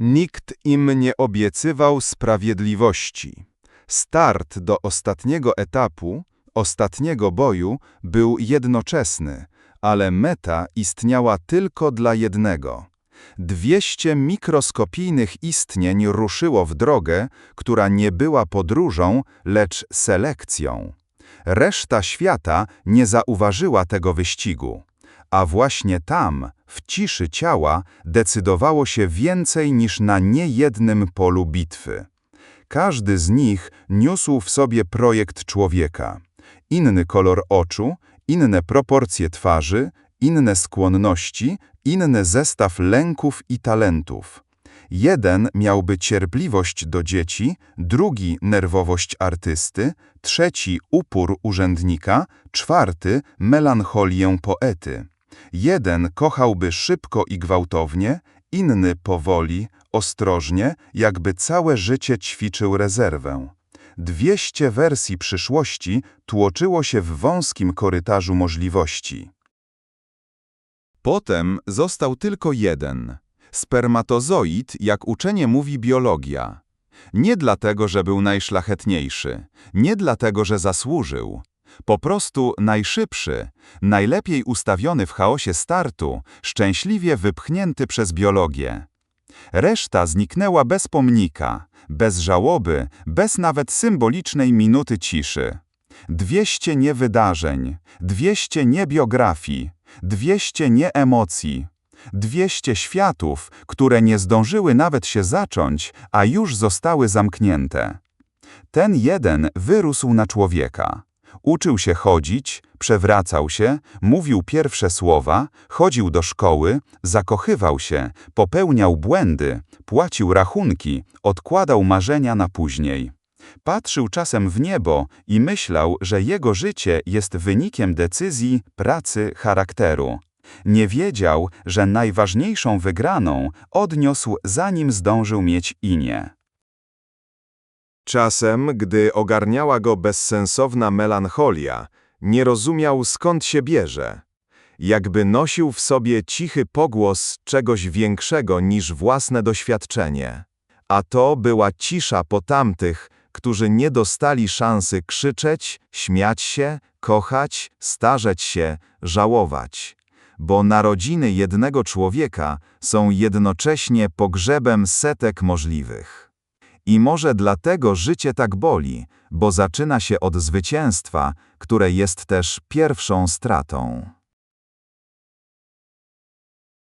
Nikt im nie obiecywał sprawiedliwości. Start do ostatniego etapu, ostatniego boju był jednoczesny, ale meta istniała tylko dla jednego. Dwieście mikroskopijnych istnień ruszyło w drogę, która nie była podróżą, lecz selekcją. Reszta świata nie zauważyła tego wyścigu. A właśnie tam, w ciszy ciała, decydowało się więcej niż na niejednym polu bitwy. Każdy z nich niósł w sobie projekt człowieka. Inny kolor oczu, inne proporcje twarzy, inne skłonności, inny zestaw lęków i talentów. Jeden miałby cierpliwość do dzieci, drugi nerwowość artysty, trzeci upór urzędnika, czwarty melancholię poety. Jeden kochałby szybko i gwałtownie, inny powoli, ostrożnie, jakby całe życie ćwiczył rezerwę. Dwieście wersji przyszłości tłoczyło się w wąskim korytarzu możliwości. Potem został tylko jeden. Spermatozoid, jak uczenie mówi biologia. Nie dlatego, że był najszlachetniejszy, nie dlatego, że zasłużył. Po prostu najszybszy, najlepiej ustawiony w chaosie startu, szczęśliwie wypchnięty przez biologię. Reszta zniknęła bez pomnika, bez żałoby, bez nawet symbolicznej minuty ciszy. Dwieście nie wydarzeń, dwieście nie biografii, dwieście nie emocji, dwieście światów, które nie zdążyły nawet się zacząć, a już zostały zamknięte. Ten jeden wyrósł na człowieka. Uczył się chodzić, przewracał się, mówił pierwsze słowa, chodził do szkoły, zakochywał się, popełniał błędy, płacił rachunki, odkładał marzenia na później. Patrzył czasem w niebo i myślał, że jego życie jest wynikiem decyzji, pracy, charakteru. Nie wiedział, że najważniejszą wygraną odniósł zanim zdążył mieć imię. Czasem, gdy ogarniała go bezsensowna melancholia, nie rozumiał skąd się bierze. Jakby nosił w sobie cichy pogłos czegoś większego niż własne doświadczenie. A to była cisza po tamtych, którzy nie dostali szansy krzyczeć, śmiać się, kochać, starzeć się, żałować. Bo narodziny jednego człowieka są jednocześnie pogrzebem setek możliwych. I może dlatego życie tak boli, bo zaczyna się od zwycięstwa, które jest też pierwszą stratą.